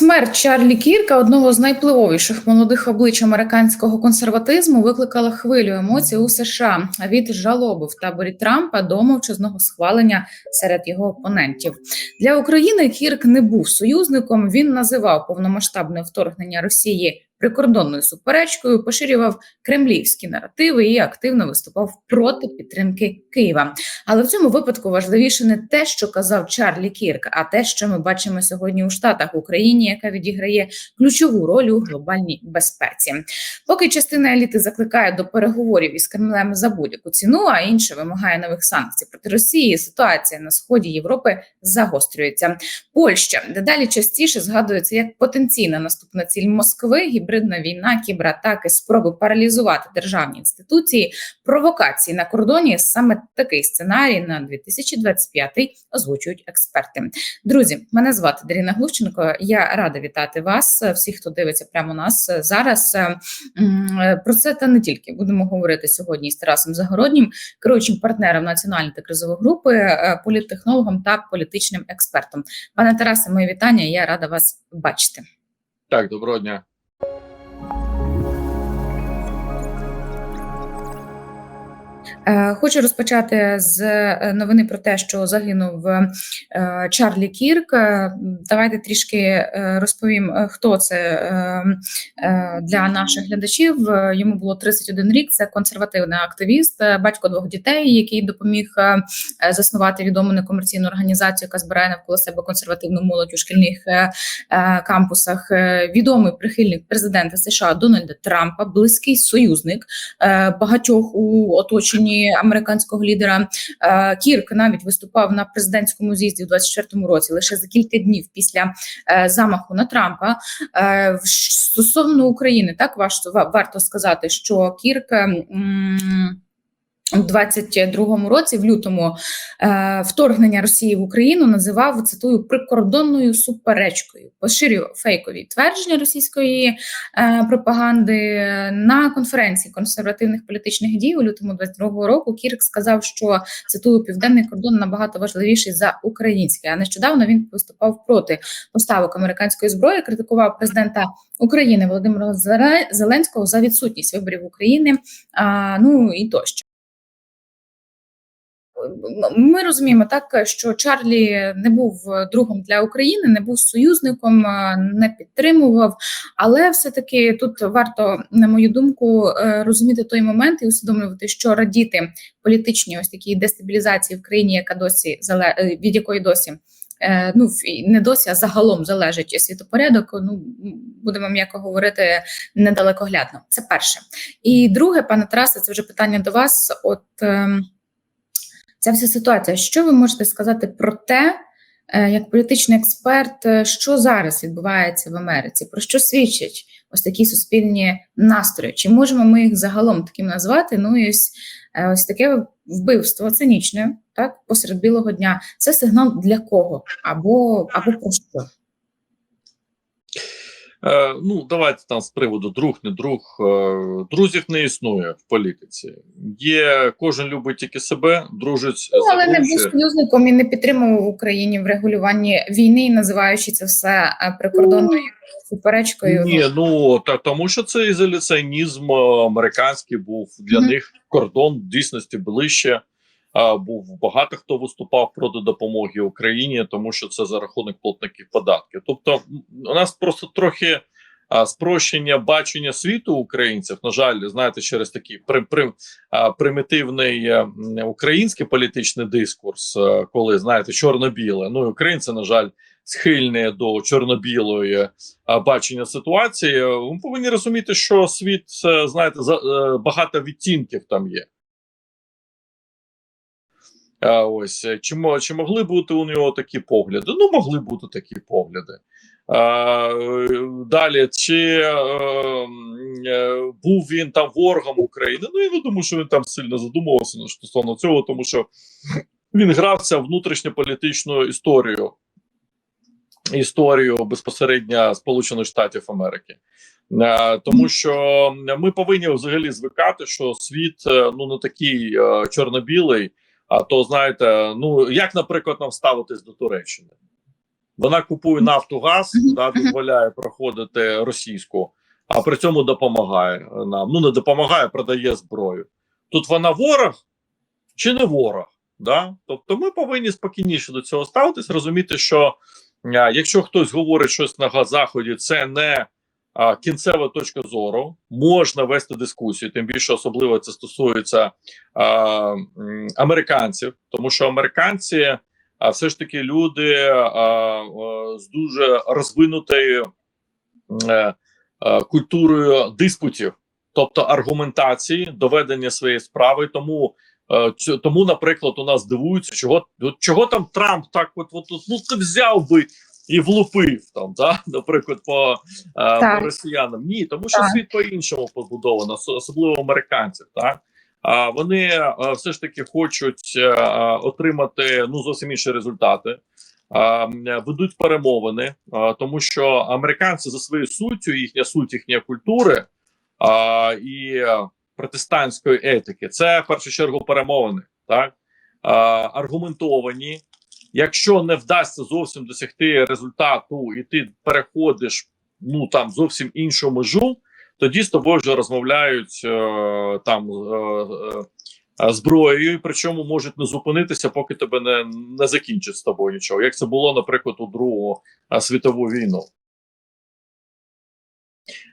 Смерть Чарлі Кірка, одного з найпливовіших молодих облич американського консерватизму, викликала хвилю емоцій у США від жалоби в таборі Трампа до мовчазного схвалення серед його опонентів. Для України Кірк не був союзником. Він називав повномасштабне вторгнення Росії прикордонною суперечкою, поширював кремлівські наративи і активно виступав проти підтримки Києва. Але в цьому випадку важливіше не те, що казав Чарлі Кірк, а те, що ми бачимо сьогодні у Штатах Україні, яка відіграє ключову роль у глобальній безпеці. Поки частина еліти закликає до переговорів із Кремлем за будь-яку ціну, а інша вимагає нових санкцій проти Росії. Ситуація на сході Європи загострюється. Польща дедалі частіше згадується як потенційна наступна ціль Москви, гібридна війна, кібератаки, спроби паралізувати державні інституції, провокації на кордоні. Саме такий сценарій на 2025 озвучують експерти. Друзі, мене звати Даріна Глущенко. Я рада вітати вас, всіх, хто дивиться прямо нас зараз. Про це та не тільки будемо говорити сьогодні з Тарасом Загороднім, керуючим партнером національної та кризової групи, е, політтехнологом та політичним експертом. Пане Тарасе, моє вітання. Я рада вас бачити. Так, доброго дня. Хочу розпочати з е, новини про те, що загинув е, Чарлі Кірк. Е, Давайте трішки е, розповім, е, хто це е, е, для наших глядачів. Е, Йому було 31 рік. Це консервативний активіст, е, батько двох дітей, який допоміг е, е, заснувати відому некомерційну організацію, яка збирає навколо себе консервативну молодь у шкільних е, е, кампусах. Е, Відомий прихильник президента США Дональда Трампа, близький союзник е, багатьох у оточенні американського лідера. Е, Кірк навіть виступав на президентському з'їзді у 24-му році, лише за кілька днів після е, замаху на Трампа. Е, Стосовно України, так важко варто сказати, що Кірк. У 22-му році, в лютому, е, вторгнення Росії в Україну називав цитую прикордонною суперечкою, поширював фейкові твердження російської е, пропаганди на конференції консервативних політичних дій у лютому 22-го року. Кірк сказав, що цитую південний кордон набагато важливіший за український. А нещодавно він виступав проти поставок американської зброї, критикував президента України Володимира Зеле- Зеленського за відсутність виборів України. Ну і тощо. Ми розуміємо так, що Чарлі не був другом для України, не був союзником, е, не підтримував. Але все-таки тут варто, на мою думку, е, розуміти той момент і усвідомлювати, що радіти політичній ось такій дестабілізації в країні, яка досі зале- е, від якої досі. е, Ну, не досі, а загалом залежить світопорядок. Ну будемо м'яко говорити недалекоглядно. Це перше. І друге, пане Тарасе, це вже питання до вас. От ем, ця вся ситуація. Що ви можете сказати про те, е, як політичний експерт, е, що зараз відбувається в Америці? Про що свідчать ось такі суспільні настрої? Чи можемо ми їх загалом таким назвати? Ну і ось, е, ось таке вбивство цинічне, так посеред білого дня. Це сигнал для кого? Або або про що? Е, ну, давайте там з приводу друг, не друг. Е, друзів не існує в політиці. Є кожен любить тільки себе, дружить Ну, але не був союзником і не підтримував Україні в регулюванні війни, називаючи це все е, прикордонною суперечкою. Ні, ну та тому, що це ізоляціонізм американський був для Мгм. них них кордон в дійсності ближче. Був багато хто виступав проти допомоги Україні, тому що це за рахунок платників податків. Тобто, у нас просто трохи спрощення бачення світу українців. На жаль, знаєте, через такий при, при, примітивний е, український політичний дискурс, е, коли знаєте, чорно-біле. Ну і українці, на жаль, схильні до чорно-білої бачення ситуації. Ми повинні розуміти, що світ, е, знаєте, за багато відтінків там є. А, ось е, чи, чи могли бути у нього такі погляди? Ну, могли бути такі погляди. А, е, далі, чи м, е, був він там ворогом України? Ну, я не думаю, що він там сильно задумувався стосовно цього, тому що він грався внутрішньополітичну історію, історію безпосередньо Сполучених Штатів Америки. Тому що ми повинні взагалі звикати, що світ ну не такий чорно-білий. А то знаєте, ну як, наприклад, нам ставитись до Туреччини? Вона купує нафту, газ, да, дозволяє проходити російську, а при цьому допомагає нам. Ну не допомагає, продає зброю. Тут вона ворог чи не ворог? Да? Тобто ми повинні спокійніше до цього ставитись, розуміти, що а, якщо хтось говорить щось на заході, це не а, кінцева точка зору, можна вести дискусію, тим більше особливо це стосується американців, тому що американці а, все ж таки люди а, з дуже розвинутою е, культурою диспутів, тобто аргументації, доведення своєї справи. Тому, е, тому, наприклад, у нас дивуються, чого, чого там Трамп так, от, от, от ну ти взяв би. І влупив там, да? наприклад, по, е, Так. по росіянам. Ні, тому що Так. світ по-іншому побудовано, особливо американців. Так? А вони все ж таки хочуть е, отримати ну зовсім інші результати. Ведуть перемовини, тому що американці за своєю суттю, їхня суть їхньої культури і протестантської етики, це в першу чергу перемовини, так аргументовані. Якщо не вдасться зовсім досягти результату, і ти переходиш ну там зовсім іншу межу, тоді з тобою вже розмовляють е, там е, е, зброєю, причому можуть не зупинитися, поки тебе не, не закінчить з тобою нічого. Як це було, наприклад, у Другу світову війну.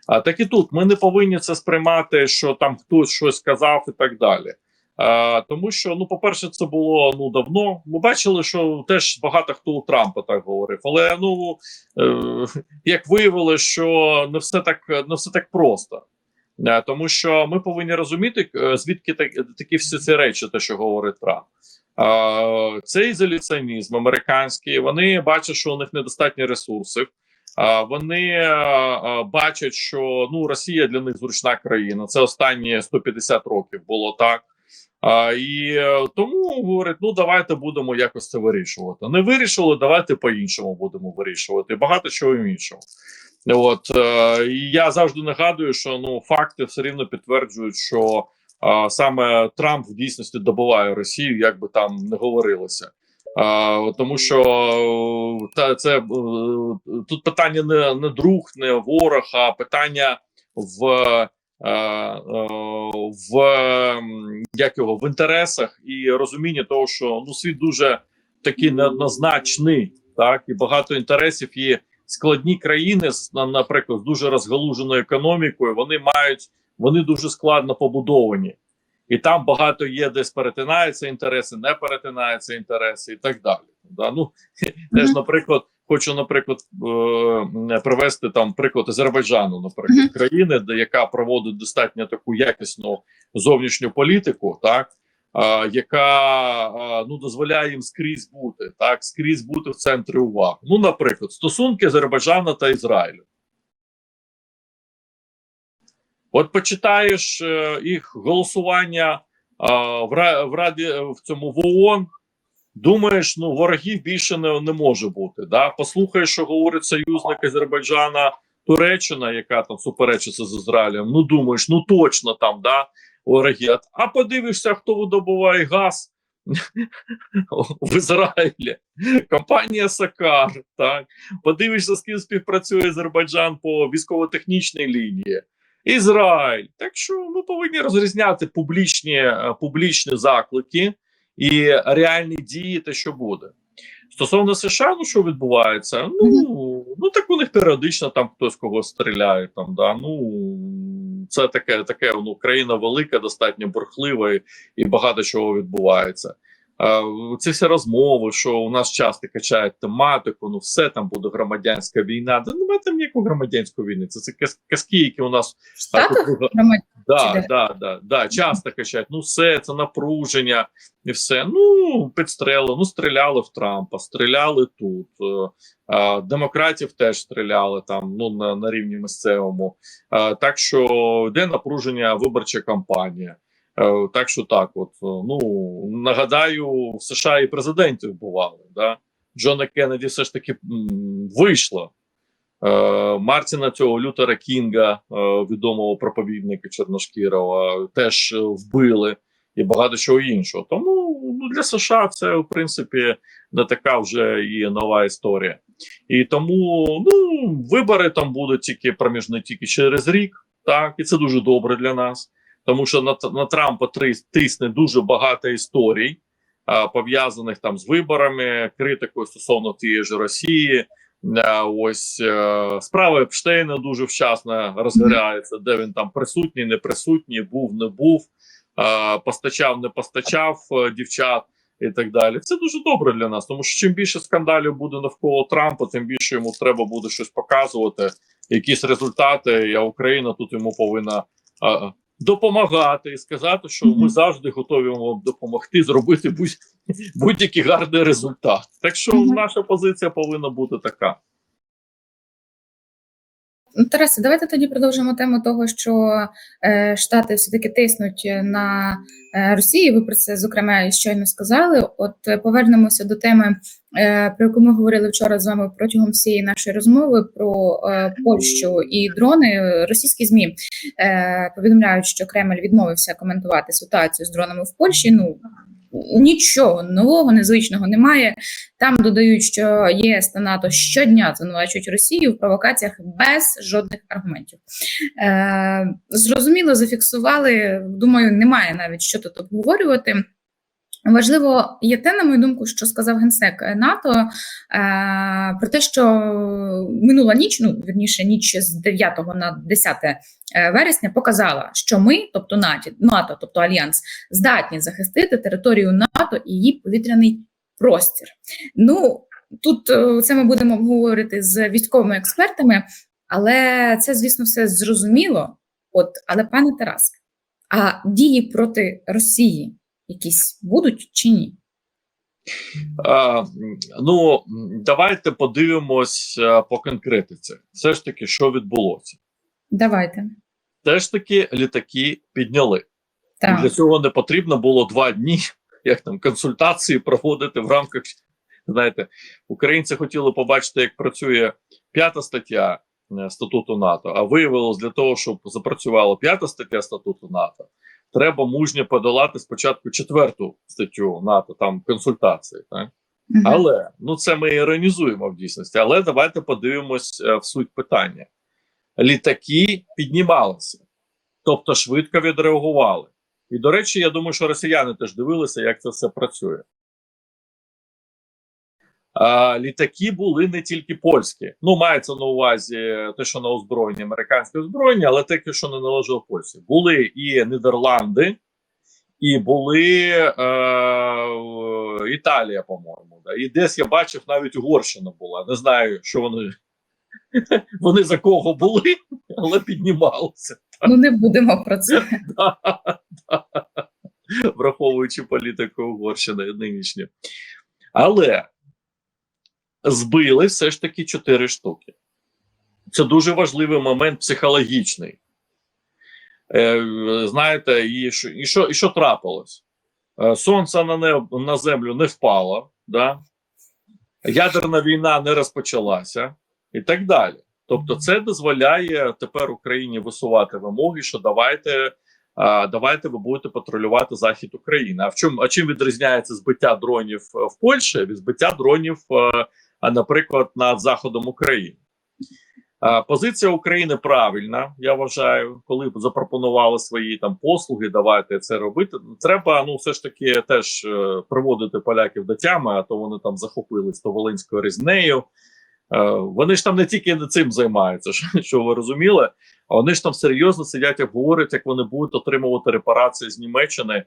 А так і тут ми не повинні це сприймати, що там хтось щось сказав і так далі. А, тому що, ну, по-перше, це було ну давно. Ми бачили, що теж багато хто у Трампа так говорив. Але ну е, як виявилося, що не все так не все так просто. Е, Тому що ми повинні розуміти, е, звідки так, такі всі ці речі, те, що говорить Трамп. Е, Цей ізоляціонізм американський, вони бачать, що у них недостатньо ресурсів. А, Вони е, е, бачать, що ну Росія для них зручна країна. Це останні 150 років було так. А, І е, тому говорять: ну давайте будемо якось це вирішувати. Не вирішили, давайте по-іншому будемо вирішувати. Багато чого іншого. От е, і я завжди нагадую, що ну факти все рівно підтверджують, що е, саме Трамп в дійсності добиває Росію, як би там не говорилося. А, тому що та це е, тут питання не, не друг, не ворог, а питання в, в як його в інтересах і розуміння того, що ну світ дуже такий неоднозначний, так і багато інтересів є складні країни наприклад з дуже розгалуженою економікою. Вони мають вони дуже складно побудовані. І там багато є, десь перетинаються інтереси, не перетинаються інтереси, і так далі. Да? Ну теж, наприклад, хочу, наприклад, е- привести там приклад Азербайджану, наприклад, Мгм. країни, де яка проводить достатньо таку якісну зовнішню політику, так а, яка а, ну дозволяє їм скрізь бути, так скрізь бути в центрі уваги. Ну, наприклад, стосунки Азербайджану та Ізраїлю. От почитаєш е, їх голосування а, в Раді в цьому в ООН, думаєш, ну ворогів більше не, не може бути. Да? Послухаєш, що говорить союзник Азербайджана Туреччина, яка там суперечиться з Ізраїлем. Ну думаєш, ну точно там, да, вороги. А- подивишся, хто видобуває газ в Ізраїлі. Компанія Сакар. Так подивишся, з ким співпрацює Азербайджан по військово-технічній лінії. Ізраїль. Так що ми повинні розрізняти публічні, е, публічні заклики і реальні дії, те, що буде. Стосовно США, ну що відбувається? Ну, ну так у них періодично там хтось когось стріляє. Там, да? Ну це таке, таке ну, країна велика, достатньо бурхлива і багато чого відбувається. Е, Ці всі розмови, що у нас часто качають тематику, ну все там буде громадянська війна. Да немає там ніякої громадянської війни. Це, це казки, які у нас Штатах Да, да, да, да, часто качають. Ну, все, це напруження і все. Ну, підстрели, ну, стріляли в Трампа, стріляли тут. Е, демократів теж стріляли там, ну, на, на рівні місцевому. Е, так що йде напруження виборча кампанія. Е, так що так, от, е, ну, нагадаю, в США і президентів бували, да? Джона Кеннеді все ж таки м, вийшло. Е, Мартіна цього Лютера Кінга, відомого проповідника Чорношкірова, теж вбили і багато чого іншого. Тому ну для США це в принципі не така вже і нова історія. І тому ну вибори там будуть тільки проміжні тільки через рік. Так, і це дуже добре для нас, тому що на, на Трампа тисне дуже багато історій, пов'язаних там з виборами, критикою стосовно тієї ж Росії. Ось е, справа Епштейна дуже вчасно розгоряється, де він там присутній, не присутній, був, не був, постачав, не постачав е, дівчат і так далі. Це дуже добре для нас, тому що чим більше скандалів буде навколо Трампа, тим більше йому треба буде щось показувати, якісь результати. А Україна тут йому повинна допомагати і сказати, що ми завжди готові вам допомогти зробити будь, будь-який гарний результат. Так що наша позиція повинна бути така. Ну, Тарасе, давайте тоді продовжимо тему того, що е, Штати все-таки тиснуть на е, Росію. Ви про це зокрема щойно сказали. От е, повернемося до теми, про яку ми говорили вчора з вами протягом всієї нашої розмови про Польщу і дрони. Російські змі повідомляють, що Кремль відмовився коментувати ситуацію з дронами в Польщі. Ну нічого нового, незвичного немає. Там додають, що ЄС та НАТО щодня звинувачують Росію в провокаціях без жодних аргументів. Е, зрозуміло, зафіксували. Думаю, немає навіть що тут обговорювати. Важливо є те, на мою думку, що сказав генсек НАТО е, про те, що минула ніч, ну вірніше, ніч з 9 на 10 е, вересня показала, що ми, тобто НАТО, НАТО, тобто Альянс, здатні захистити територію НАТО і її повітряний простір. Ну тут е, це ми будемо обговорити з військовими експертами, але це, звісно, все зрозуміло. От, але пане Тарас, а дії проти Росії якісь будуть чи ні? А, ну давайте подивимось а, по конкретиці. Все ж таки, що відбулося. Давайте. Все ж таки, літаки підняли. Так. Для цього не потрібно було два дні, як там консультації проводити в рамках. Знаєте, українці хотіли побачити, як працює п'ята стаття е, статуту НАТО. А виявилось для того, щоб запрацювала п'ята стаття статуту НАТО, треба мужньо подолати спочатку четверту статтю НАТО, там консультації. Так? Але ну це ми іронізуємо в дійсності. Але давайте подивимось е, в суть питання. Літаки піднімалися, тобто швидко відреагували. І до речі, я думаю, що росіяни теж дивилися, як це все працює. Літаки були не тільки польські. Ну, мається на увазі те, що на озброєнні, американське озброєння, але те, що не належало Польщі. Були і Нідерланди, і були е, Італія, по-моєму. Да. І десь я бачив, навіть Угорщина була. Не знаю, що вони, вони за кого були, але піднімалися. Ну не будемо про це. Да, да. Враховуючи політику Угорщини нинішню. Але збили все ж таки чотири штуки. Це дуже важливий момент психологічний. Е, знаєте, і що, і що, і що трапилось? Е, сонце на, небо, на землю не впало, да? ядерна війна не розпочалася і так далі. Тобто, це дозволяє тепер Україні висувати вимоги, що давайте, давайте ви будете патрулювати захід України. А в чому а чим відрізняється збиття дронів е, в Польщі від збиття дронів, е, наприклад, над заходом України? Позиція України правильна, я вважаю, коли запропонували свої там послуги, давайте це робити. Треба ну все ж таки теж е, приводити поляків до тями, а то вони там захопились то Волинською різнею. Е, Вони ж там не тільки цим займаються, що, ви розуміли, а вони ж там серйозно сидять і говорять, як вони будуть отримувати репарації з Німеччини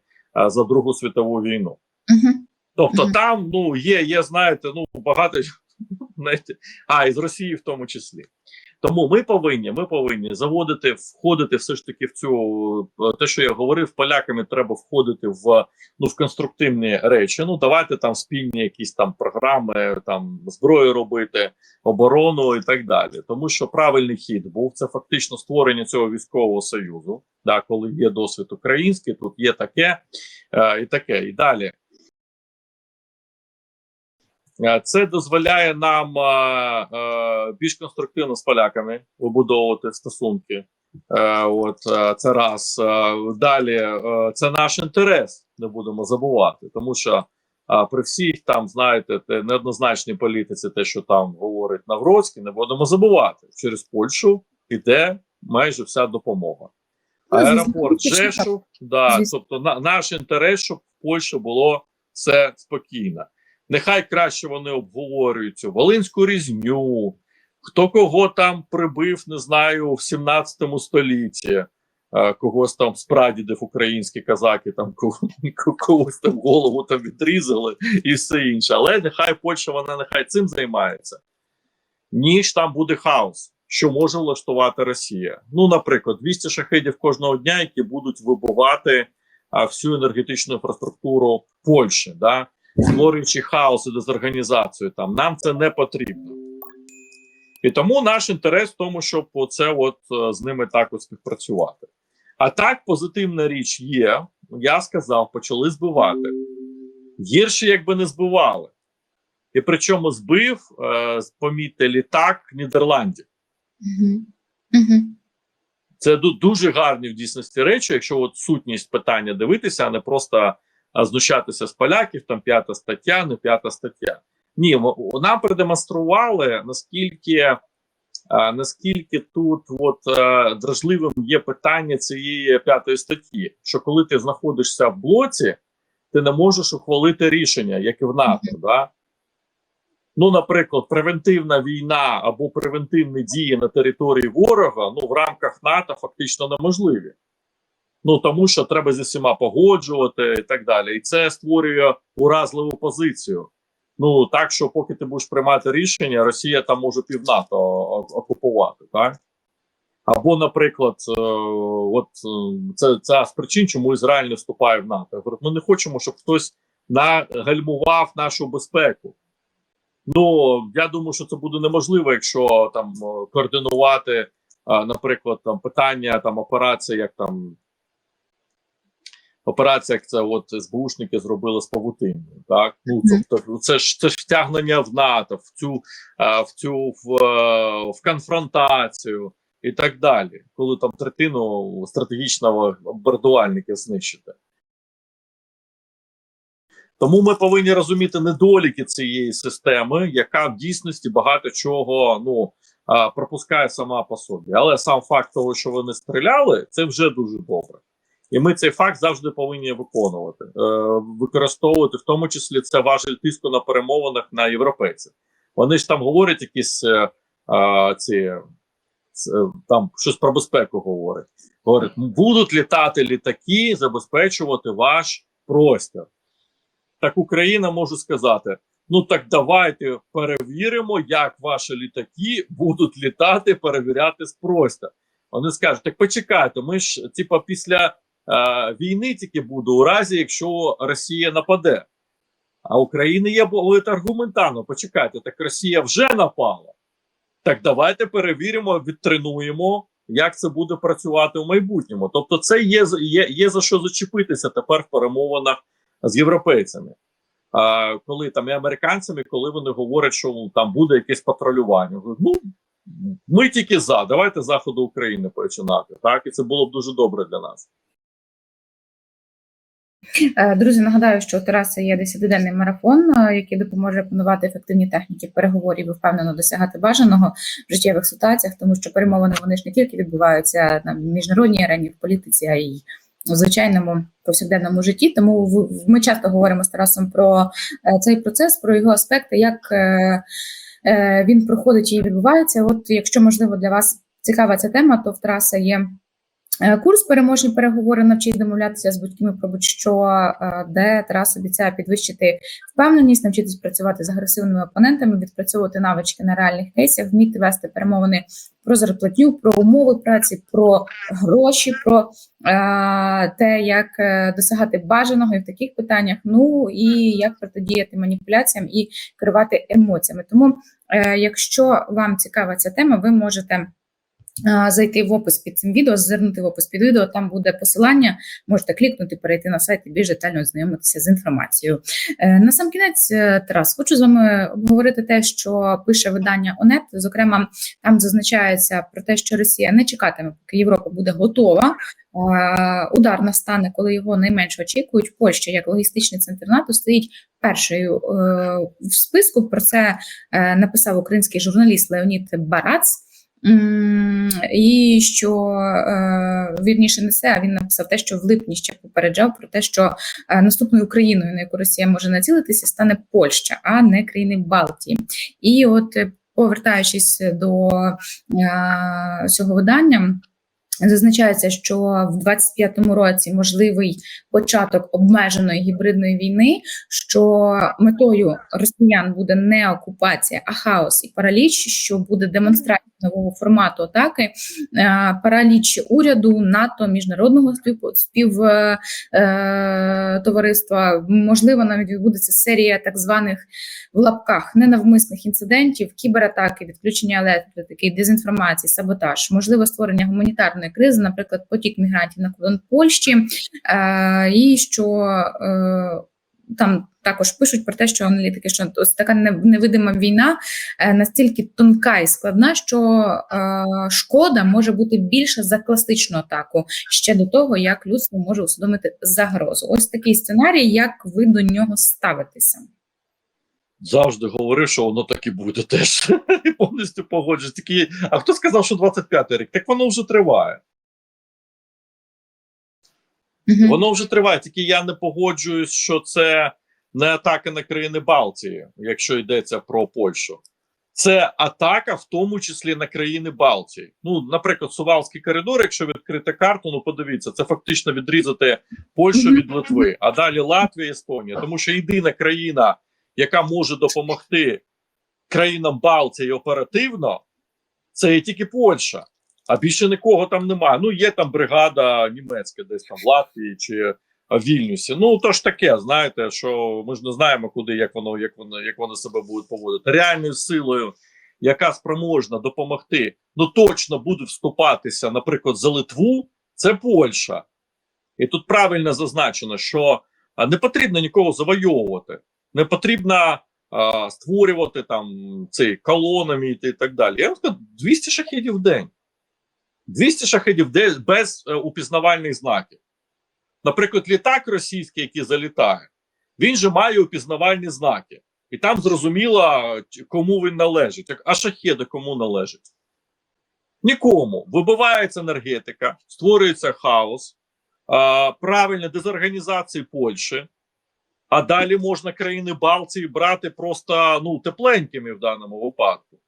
за Другу світову війну. Мгм. Тобто там ну є, є, знаєте, ну багато знаєте, а і з Росії в тому числі. Тому ми повинні, ми повинні заводити, входити все ж таки в цю е, те, що я говорив, поляками треба входити в ну в конструктивні речі. Ну давайте там спільні якісь там програми, там зброю робити, оборону і так далі. Тому що правильний хід був це фактично створення цього військового союзу. Да, коли є досвід український, тут є таке е, і таке, і далі. Е, Це дозволяє нам е, е, більш конструктивно з поляками вибудовувати стосунки. От це раз. Далі, це наш інтерес не будемо забувати, тому що при всіх там, знаєте, неоднозначній політиці, те, що там говорить Навроцький, не будемо забувати. Через Польщу йде майже вся допомога. Ну, Аеропорт. Жешув, да, тобто на, наш інтерес, щоб в Польщі було все спокійно. Нехай краще вони обговорюють цю Волинську різню, хто кого там прибив, не знаю, в 17 столітті, когось там з прадідів українські казаки, там когось там голову там відрізали і все інше. Але нехай Польща вона нехай цим займається. Ніж там буде хаос, що може влаштувати Росія. Ну, наприклад, 200 шахедів кожного дня, які будуть вибивати а, всю енергетичну інфраструктуру Польщі, да? Створюючи хаос і дезорганізацію там. Нам це не потрібно. І тому наш інтерес в тому, щоб оце от е, з ними також співпрацювати. А так, позитивна річ є. Я сказав, почали збивати. Гірше, якби не збивали. І причому збив, е, помітьте, літак Нідерландів. Це дуже гарні в дійсності речі, якщо от сутність питання дивитися, а не просто знущатися з поляків, там п'ята стаття, не п'ята стаття. Ні, нам продемонстрували наскільки, наскільки тут от дражливим є питання цієї п'ятої статті. Що коли ти знаходишся в блоці, ти не можеш ухвалити рішення, як і в НАТО. Да? Ну, наприклад, превентивна війна або превентивні дії на території ворога ну в рамках НАТО фактично неможливі. Ну тому що треба зі всіма погоджувати і так далі. І це створює уразливу позицію. Ну так що, поки ти будеш приймати рішення, Росія там може пів НАТО окупувати, так? Або, наприклад, е, от е, це, це з причин, чому Ізраїль не вступає в НАТО. Говорю, ми не хочемо, щоб хтось нагальмував нашу безпеку. Ну я думаю, що це буде неможливо, якщо там е, координувати, наприклад, там питання там операції, як там операція, як це от СБУшники зробили з павутиною. Так ну тобто, це ж це ж втягнення в НАТО, в цю е, в цю в, е, в конфронтацію і так далі, коли там третину стратегічного бомбардувальника знищити. Тому ми повинні розуміти недоліки цієї системи, яка в дійсності багато чого ну пропускає сама по собі. Але сам факт того, що вони стріляли, це вже дуже добре. І ми цей факт завжди повинні виконувати, е, використовувати, в тому числі це важель тиску на перемовинах на європейців. Вони ж там говорять якісь е, ці ц- е, там щось про безпеку говорять. Говорять, будуть літати літаки, забезпечувати ваш простір так Україна може сказати: ну так давайте перевіримо, як ваші літаки будуть літати, перевіряти спростя. Вони скажуть: так почекайте, ми ж типа після війни тільки буде у разі, якщо Росія нападе. А України є аргументарно. Почекайте, так Росія вже напала. Так давайте перевіримо, відтренуємо, як це буде працювати в майбутньому. Тобто, це є, є, є за що зачепитися тепер в перемовинах з європейцями. А, коли там і американцями, коли вони говорять, що ну, там буде якесь патрулювання. Ну ми тільки за, давайте заходу України починати. Так, і це було б дуже добре для нас. Е, Друзі, нагадаю, що у Тараса є 10-денний марафон, е, який допоможе опанувати ефективні техніки переговорів і впевнено досягати бажаного в життєвих ситуаціях, тому що перемовини вони ж не тільки відбуваються на міжнародній арені, в політиці, а й у звичайному повсякденному житті. Тому в- в- ми часто говоримо з Тарасом про е, цей процес, про його аспекти, як він проходить і відбувається. От, якщо можливо для вас цікава ця тема, то в Тараса є Курс переможні переговори навчить домовлятися з батьками про будь-що, е, де Тарас обіцяє підвищити впевненість, навчитись працювати з агресивними опонентами, відпрацьовувати навички на реальних кейсах, вміти вести перемовини про зарплатню, про умови праці, про гроші, про е, те, як е, досягати бажаного і в таких питаннях. Ну і як протидіяти маніпуляціям і керувати емоціями. Тому, е, якщо вам цікава ця тема, ви можете зайти в опис під цим відео, зазирнути в опис під відео, там буде посилання. Можете клікнути, перейти на сайт і більш детально ознайомитися з інформацією. Е, На сам кінець, е, Тарас, хочу з вами обговорити те, що пише видання ОНЕТ. Зокрема, там зазначається про те, що Росія не чекатиме, поки Європа буде готова. Е, Удар настане, коли його найменше очікують. Польща, як логістичний центр НАТО, стоїть першою в списку. Про це написав український журналіст Леонід Барац. І що е, вірніше не це, а він написав те, що в липні ще попереджав про те, що е, наступною країною, на яку Росія може націлитися, стане Польща, а не країни Балтії. І от повертаючись до е, цього видання. Зазначається, що в 25-му році можливий початок обмеженої гібридної війни, що метою росіян буде не окупація, а хаос і параліч, що буде демонстрація нового формату атаки, е, параліч уряду, НАТО, міжнародного спів, спів е, е. Можливо, навіть відбудеться серія так званих в лапках ненавмисних інцидентів, кібератаки, відключення електрики, дезінформації, саботаж, можливо, створення гуманітарної кризи, наприклад, потік мігрантів на кордон Польщі, е, і що е, там також пишуть про те, що аналітики, що ось така невидима війна е, настільки тонка і складна, що шкода може бути більша за класичну атаку ще до того, як людство може усвідомити загрозу. Ось такий сценарій, як ви до нього ставитеся. Завжди говорив, що воно так і буде теж. І повністю погоджуюсь. Такі, а хто сказав, що 25-й рік? Так воно вже триває. Мгм. Воно вже триває, тільки я не погоджуюсь, що це не атака на країни Балтії, якщо йдеться про Польщу. Це атака, в тому числі на країни Балтії. Ну, наприклад, Сувалський коридор, якщо відкрити карту, ну подивіться, це фактично відрізати Польщу від Литви, а далі Латвія, Естонія. Тому що єдина країна, яка може допомогти країнам Балтії оперативно, це є тільки Польща. А більше нікого там немає. Ну, є там бригада німецька, десь там в Латвії чи в Вільнюсі. Ну то ж таке, знаєте, що ми ж не знаємо, куди як воно, як воно, як вони себе будуть поводити. Реальною силою, яка спроможна допомогти, ну точно буде вступатися, наприклад, за Литву, це Польща. І тут правильно зазначено, що не потрібно нікого завойовувати, не потрібно а, створювати там цей колонами і так далі. Я вам скажу, 200 шахедів в день. 200 шахедів в день без е, упізнавальних знаків. Наприклад, літак російський, який залітає, він же має упізнавальні знаки. І там зрозуміло, кому він належить. А шахеди кому належать? Нікому. Вибивається енергетика, створюється хаос, а, правильно дезорганізації Польщі. А далі можна країни Балтії брати просто ну, тепленькими в даному випадку.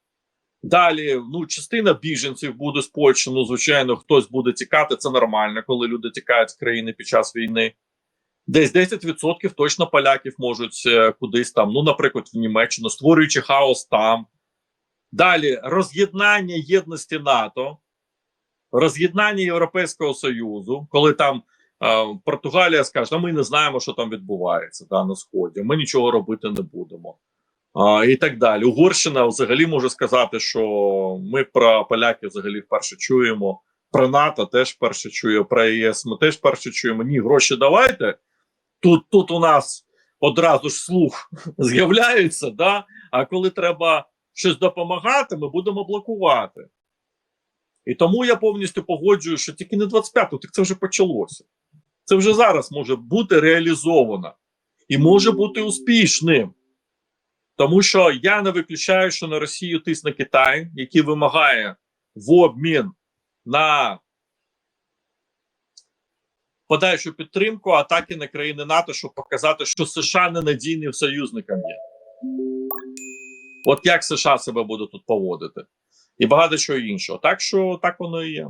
Далі, ну, частина біженців буде з Польщі. Ну, звичайно, хтось буде тікати. Це нормально, коли люди тікають з країни під час війни. Десь 10% точно поляків можуть е, кудись там, ну, наприклад, в Німеччину, створюючи хаос там. Далі роз'єднання єдності НАТО, роз'єднання Європейського Союзу, коли там Португалія скаже, ми не знаємо, що там відбувається да, на сході. Ми нічого робити не будемо. А, і так далі. Угорщина взагалі може сказати, що ми про поляків взагалі вперше чуємо. Про НАТО теж вперше чує, про ЄС ми теж вперше чуємо. Ні, гроші давайте. Тут, тут у нас одразу ж слух з'являється, да? а коли треба щось допомагати, ми будемо блокувати. І тому я повністю погоджую, що тільки не 25-го, так це вже почалося. Це вже зараз може бути реалізовано і може бути успішним. Тому що я не виключаю, що на Росію тисне Китай, який вимагає в обмін на подальшу підтримку атаки на країни НАТО, щоб показати, що США ненадійним союзником є. От як США себе буде тут поводити, і багато чого іншого. Так що так воно і є.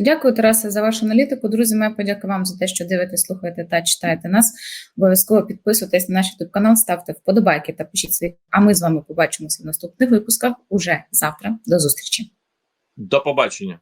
Дякую, Тарасе, за вашу аналітику. Друзі, моя подяка вам за те, що дивитесь, слухаєте та читаєте нас. Обов'язково підписуйтесь на наш YouTube канал, ставте вподобайки та пишіть свої. А ми з вами побачимося в наступних випусках уже завтра. До зустрічі. До побачення.